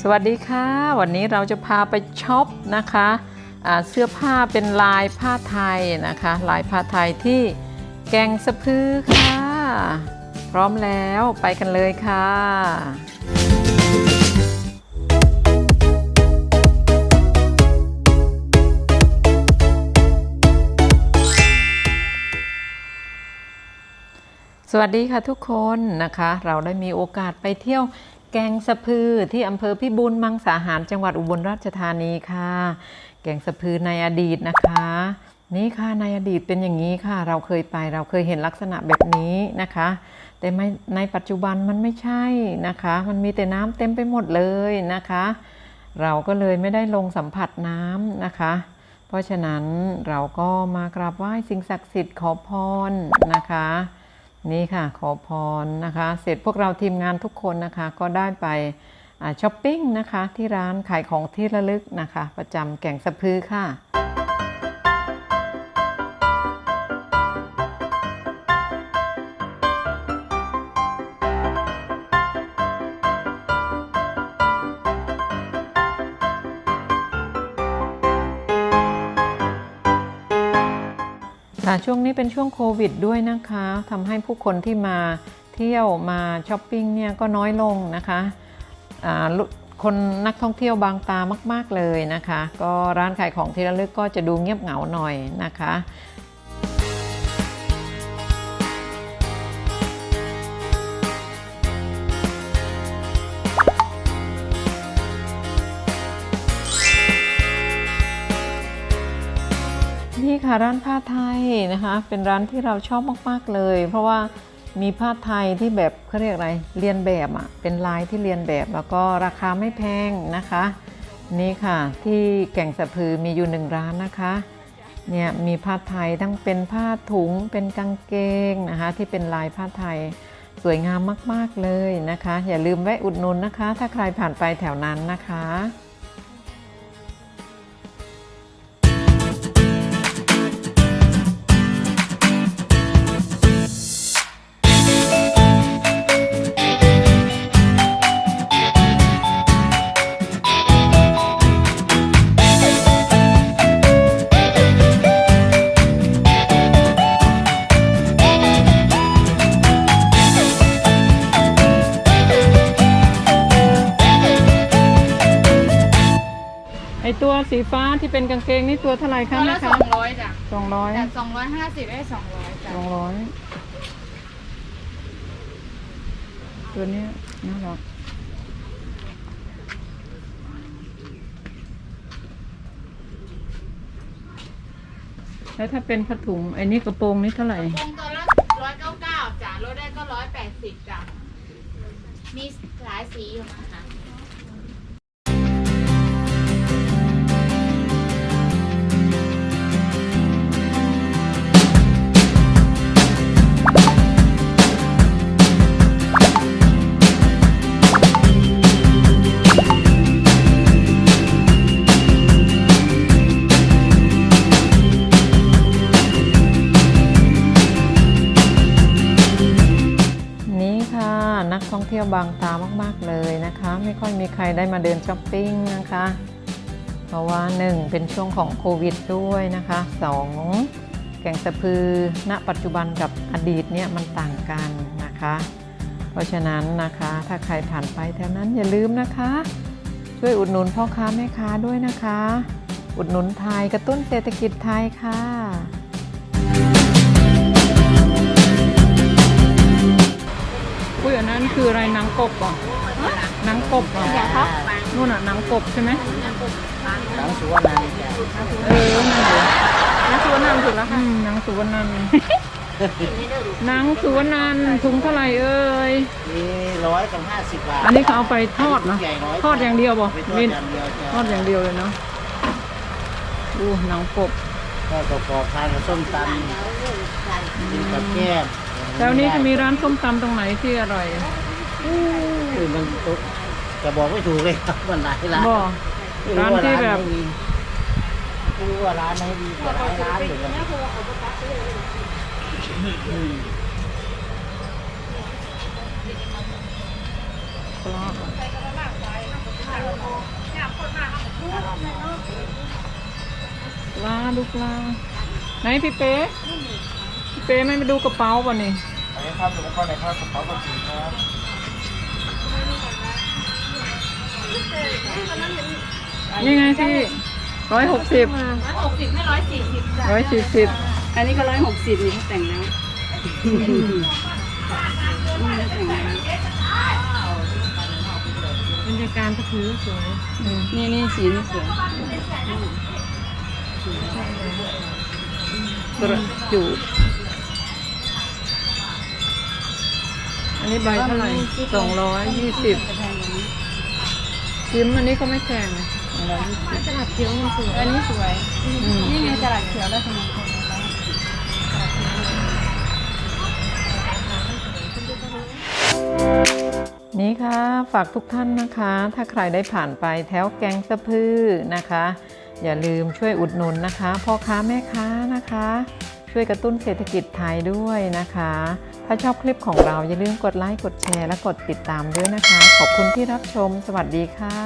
สวัสดีค่ะ วันนี้เราจะพาไปช็อปนะคะเสื้อผ้าเป็นลายผ้าไทยนะคะ ลายผ้าไทยที่แกงสะพือค่ะ พร้อมแล้วไปกันเลยค่ะ วัสดีค่ะทุกคนนะคะ เราได้มีโอกาสไปเที่ยวแกงสะพือที่อำเภอพิบูลมังสาหารจังหวัดอุบลราชธานีค่ะ แกงสะพือในอดีตนะคะ นี่ค่ะในอดีตเป็นอย่างนี้ค่ะ เราเคยไปเราเคยเห็นลักษณะแบบนี้นะคะ แต่ไม่ในปัจจุบันมันไม่ใช่นะคะ มันมีแต่น้ำเต็มไปหมดเลยนะคะ เราก็เลยไม่ได้ลงสัมผัสน้ำนะคะ เพราะฉะนั้นเราก็มากราบไหว้สิ่งศักดิ์สิทธิ์ขอพรนะคะ นี่ค่ะขอพรนะคะ เสร็จพวกเราทีมงานทุกคนนะคะก็ได้ไปช้อปปิ้งนะคะที่ร้านขายของที่ระลึกนะคะ ประจำแก่งสะพือค่ะ ค่ะช่วงนี้เป็นช่วงโควิดด้วยนะคะทำให้ผู้คนที่มาเที่ยวมาช้อปปิ้งเนี่ยก็น้อยลงนะคะคนนักท่องเที่ยวบางตามาก ๆเลยนะคะ ก็ร้านขายของที่ระลึกก็จะดูเงียบเหงาหน่อยนะคะ นี่ค่ะร้านผ้าไทยนะคะ เป็นร้านที่เราชอบมากๆเลย เพราะว่ามีผ้าไทยที่แบบเขาเรียกอะไรเรียนแบบอะ่ะเป็นลายที่เรียนแบบแล้วก็ราคาไม่แพงนะคะ นี่ค่ะที่แก่งสะพือมีอยู่หนึ่งร้านนะคะเนี่ยมีผ้าไทยทั้งเป็นผ้าถุงเป็นกางเกงนะคะที่เป็นลายผ้าไทยสวยงามมาก ๆ เลยนะคะ อย่าลืมแวะอุดหนุนนะคะ ถ้าใครผ่านไปแถวนั้นนะคะ ตัวสีฟ้าที่เป็นกางเกงนี่ตัวเท่าไหร่คะตัวแม่ละคะสองร้อยจ้ะสองร้อยจากสองร้อยห้าสิบได้สองร้อยจ้ะสองร้อยตัวเนี้ยน่ารักแล้วถ้าเป็นผ้าถุงไอ้นี่กระโปรงนี่เท่าไหร่วงตัวละร้อยเก้าเก้าจ้ะลดได้ก็ร้อยแปดสิบจ้ะมีหลายสีอยู่นะคะ ท่องเที่ยวบางตามาก ๆ เลยนะคะ ไม่ค่อยมีใครได้มาเดินช้อปปิ้งนะคะ เพราะว่า 1 เป็นช่วงของโควิดด้วยนะคะ 2 แก่งสะพือณปัจจุบันกับอดีตเนี่ยมันต่างกันนะคะ เพราะฉะนั้นนะคะถ้าใครผ่านไปแถวนั้นอย่าลืมนะคะ ช่วยอุดหนุนพ่อค้าแม่ค้าด้วยนะคะ อุดหนุนไทยกระตุ้นเศรษฐกิจไทยค่ะ อุ้ยอันนั้นคืออะไรหนังกบเหรอะหนังกบเหรอนู่นอะหนังกบใช่ไหมหนังสุวรรณนี่จ้ะเออนั่นเลยหนังสุวรรณถูกแล้วค่ะหนังสุวรรณหนังสุวรรณถุงเท่าไหร่เอ่ยมีร้อยกับห้าสิบบาทอันนี้เขาเอาไปทอดเนอะใหญ่น้อยทอดอย่างเดียวบ่ไปทอดมินอย่างเดียวจ้ะทอดอย่างเดียวเลยเนาะดูหนังกบทอดกรอบๆทานกับส้มตำกินกับแก้ม แล้วนี้จะมีร้านส้มตำตรงไหนที่อร่อยคือมันตุ๊กจะบอกไม่ถูกเลยครับมันหลายร้านบ่ไม่ร้านที่แบบไหนมีไม่รู้ว่าร้านไหนดีแต่หลายร้านอยู่กันอืมปลาปลาดูปลาไหนพี่เป๊ะพี่ เป๊ะไม่มาดูกระเป๋าป่ะนี่อันนี้ครับหลวงพ่อในครับกระเป๋ากระสีครับนี่ไงพี่ร้อยหกสิบร้อยหกสิบให้ร้อยสี่สิบจ้ะร้อยสี่สิบอันนี้ก็ร้อยหกสิบนี่เขาแต่งแล้วนี่เขาแต่งแล้วบรรยากาศก็คือสวยนี่นี่สีนี่สวยกระจูดอั นนี้ใบเท่าไหร่สองร้อยยี่สิบจะแพงกว่านี้ชิ้มอันนี้ก็ไม่แพงตลาดเขียวมันสวยอันนี้สวย นี่ไงตลาดเขียวแล้วสมองคนแล้วนี่ค่ะ ฝากทุกท่านนะคะ ถ้าใครได้ผ่านไปแถวแกงสะพือนะคะ อย่าลืมช่วยอุดหนุนนะคะพ่อค้าแม่ค้านะคะ ช่วยกระตุ้นเศรษฐกิจไทยด้วยนะคะ ถ้าชอบคลิปของเราอย่าลืมกดไลค์ กดแชร์ และกดติดตามด้วยนะคะ ขอบคุณที่รับชม สวัสดีค่ะ